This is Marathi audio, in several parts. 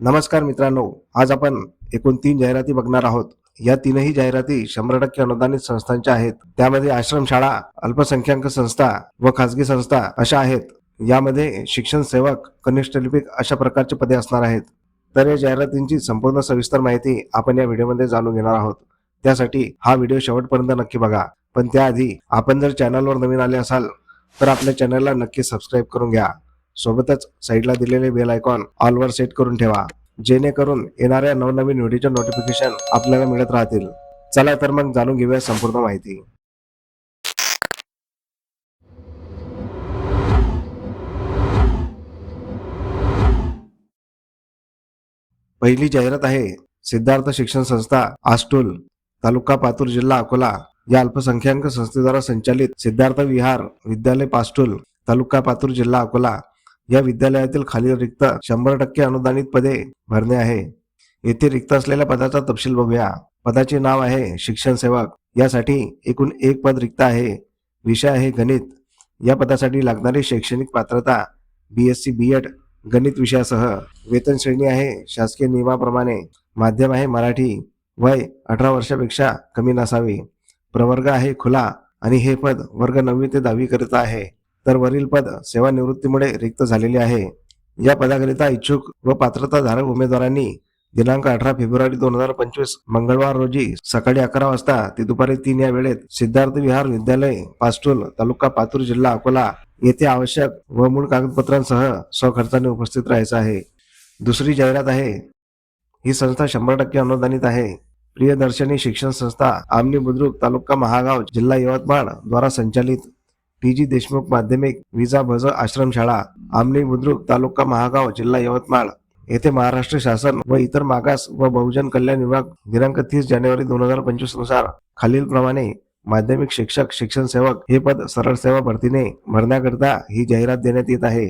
नमस्कार मित्रांनो आज आपण एकूण तीन जाहिराती बघणार आहोत. या तीनही जाहिराती शंभर टक्के अनुदानित संस्थांच्या आहेत. त्यामध्ये आश्रमशाळा अल्पसंख्याक संस्था व खासगी संस्था अशा आहेत. यामध्ये शिक्षण सेवक कनिष्ठ लिपिक अशा प्रकारचे पदे असणार आहेत. तर या जाहिरातींची संपूर्ण सविस्तर माहिती आपण या व्हिडिओमध्ये जाणून घेणार आहोत. त्यासाठी हा व्हिडिओ शेवटपर्यंत नक्की बघा. पण त्याआधी आपण जर चॅनलवर नवीन आले असाल तर आपल्या चॅनलला नक्की सबस्क्राईब करून घ्या. सोबतच साईडला दिलेले बेल आयकॉन ऑलवर सेट करून ठेवा. जेणेकरून येणाऱ्या नवनवीन व्हिडिओचे नोटिफिकेशन आपल्याला मिळत राहतील. चला तर मग जाणून घेऊया संपूर्ण माहिती. पहिली जाहिरात आहे सिद्धार्थ शिक्षण संस्था आस्टोल तालुका पातूर जिल्हा अकोला. या अल्पसंख्याक संस्थेद्वारा संचालित सिद्धार्थ विहार विद्यालय पास्टोल तालुका पातूर जिल्हा अकोला. या विद्यालयातील खालील रिक्त शंभर टक्के अनुदानित पदे भरणे आहे. येथे रिक्त असलेल्या पदाचा तपशील बघूया. पदाचे नाव आहे शिक्षण सेवक. यासाठी एकूण एक पद रिक्त आहे. विषय आहे गणित. या पदासाठी लागणारी शैक्षणिक पात्रता B S C B Ed गणित विषयासह वेतन श्रेणी आहे शासकीय नियमाप्रमाणे. माध्यम आहे मराठी. वय अठरा वर्षापेक्षा कमी नसावे. प्रवर्ग आहे खुला आणि हे पद वर्ग नववी ते दहावी करिता आहे. तर वरील पद सेवानिवृत्तीमुळे रिक्त झालेले आहे. या पदाकरिता इच्छुक व पात्रताधारक उमेदवारांनी दिनांक अठरा फेब्रुवारी दोन हजार पंचवीस मंगळवार रोजी सकाळी अकरा वाजता ते दुपारी तीन या वेळेत सिद्धार्थ विहार विद्यालय पास्टोल तालुका पातूर जिल्हा अकोला येथे आवश्यक व मूळ कागदपत्रांसह स्वखर्चाने उपस्थित राहायचं आहे. दुसरी जाहिरात आहे. ही संस्था शंभर टक्के अनुदानित आहे. प्रियदर्शनी शिक्षण संस्था आमनी बुद्रुक तालुका महागाव जिल्हा यवतमाळ द्वारा संचालित टी जी देशमुख माध्यमिक विजा भज आश्रमशाळा आमली बुद्रुक तालुका महागाव जिल्हा यवतमाळ. येथे महाराष्ट्र शासन व इतर मागास व बहुजन कल्याण विभाग दिनांक तीस जानेवारी दोन हजार पंचवीसनुसार खालील प्रमाणे माध्यमिक शिक्षक शिक्षण सेवक हे पद सरळ सेवा भरतीने भरण्याकरिता ही जाहिरात देण्यात येत आहे.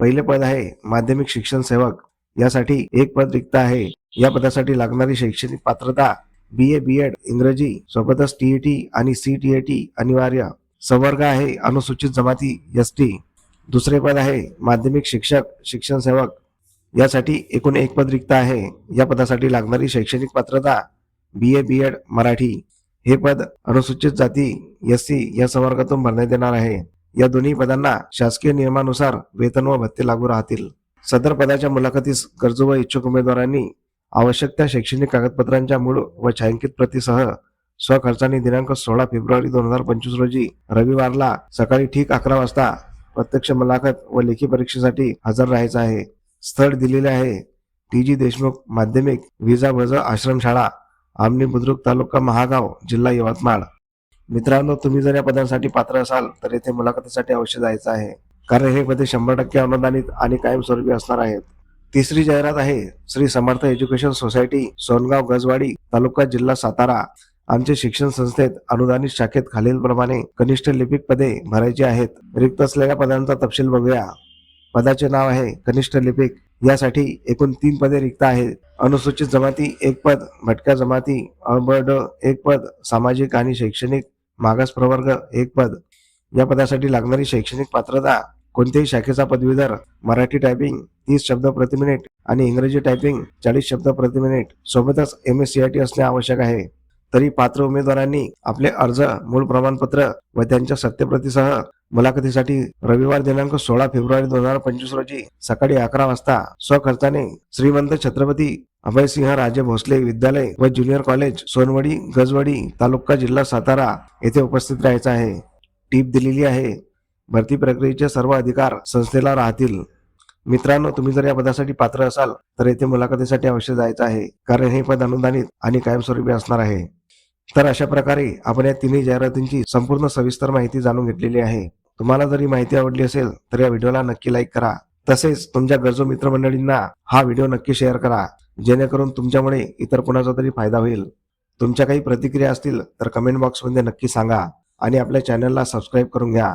पहिले पद आहे माध्यमिक शिक्षण सेवक. यासाठी एक पद रिक्त आहे. या पदासाठी लागणारी शैक्षणिक पात्रता बी ए बी एड इंग्रजी सोबतच टीईटी आणि सी टी ए टी अनिवार्य. संवर्ग आहे अनुसूचित जमाती एस टी. दुसरे पद आहे माध्यमिक शिक्षक शिक्षण सेवक. यासाठी एकूण एक पद रिक्त आहे. या पदासाठी लागणारी शैक्षणिक पात्रता बी ए बी एड मराठी. हे पद अनुसूचित जाती एस सी या संवर्गातून भरण्यात येणार आहे. या दोन्ही पदांना शासकीय नियमानुसार वेतन व भत्ते लागू राहतील. सदर पदाच्या मुलाखतीस गरजू व इच्छुक उमेदवारांनी आवश्यक त्या शैक्षणिक कागदपत्रांच्या मूळ व छायांकित प्रतीसह स्वखर्चाने दिनांक सोळा फेब्रुवारी दोन हजार पंचवीस रोजी रविवारला सकाळी ठीक अकरा वाजता प्रत्यक्ष मुलाखत व लेखी परीक्षेसाठी हजर राहायचं आहे. स्थळ दिलेले आहे. टी. जी. देशमुख माध्यमिक विजा भज आश्रमशाळा आमनी बुद्रुक तालुका महागाव जिल्हा यवतमाळ. मित्रांनो तुम्ही जर या पदांसाठी पात्र असाल तर येथे मुलाखतीसाठी अवश्य जायचं आहे. कारण हे पदे शंभर टक्के अनुदानित आणि कायमस्वरूपी असणार आहेत. तिसरी जाहिरात आहे श्री समर्थ एज्युकेशन सोसायटी सोनगाव गजवाडी तालुका जिल्हा सातारा. आमचे शिक्षण संस्थेत अनुदानित शाखेत खालीलप्रमाणे कनिष्ठ लिपिक पदे भरायची आहेत. रिक्त असलेल्या पदांचा तपशील बघूया. पदाचे नाव आहे कनिष्ठ लिपिक. यासाठी एकूण तीन पदे रिक्त आहेत. अनुसूचित जमाती एक पद भटक्या जमाती अबड एक पद सामाजिक आणि शैक्षणिक मागास प्रवर्ग एक पद. या पदासाठी लागणारी शैक्षणिक पात्रता कोणत्याही शाखेचा पदवीधर मराठी टायपिंग तीस शब्द प्रति मिनिट आणि इंग्रजी टायपिंग चाळीस शब्द प्रति मिनिट सोबतच M S C I T असणे आवश्यक आहे. तरी पात्र उमेदवारांनी आपले अर्ज मूळ प्रमाणपत्र व त्यांच्या सत्यप्रतीसह मुलाखतीसाठी रविवार दिनांक सोळा फेब्रुवारी दोन हजार पंचवीस रोजी सकाळी अकरा वाजता स्वखर्चाने श्रीमंत छत्रपती अभयसिंह राजे भोसले विद्यालय व ज्युनियर कॉलेज सोनवडी गजवडी तालुका जिल्हा सातारा येथे उपस्थित राहायचं आहे. टीप दिलेली आहे. भरती प्रक्रियेचे सर्व अधिकार संस्थेला राहतील. मित्रांनो तुम्ही जर या पदासाठी पात्र असाल तर येथे मुलाखतीसाठी अवश्य जायचं आहे कारण हे पद अनुदानित आणि कायमस्वरूपी असणार आहे. तर अशा प्रकारे आपण या तिन्ही जाहिरातींची संपूर्ण सविस्तर माहिती जाणून घेतलेली आहे. तुम्हाला जर ही माहिती आवडली असेल तर या व्हिडिओला नक्की लाईक करा. तसेच तुमच्या गरजू मित्रमंडळींना हा व्हिडिओ नक्की शेअर करा. जेणेकरून तुमच्यामुळे इतर कुणाचा तरी फायदा होईल. तुमच्या काही प्रतिक्रिया असतील तर कमेंट बॉक्समध्ये नक्की सांगा आणि आपल्या चॅनलला सबस्क्राईब करून घ्या.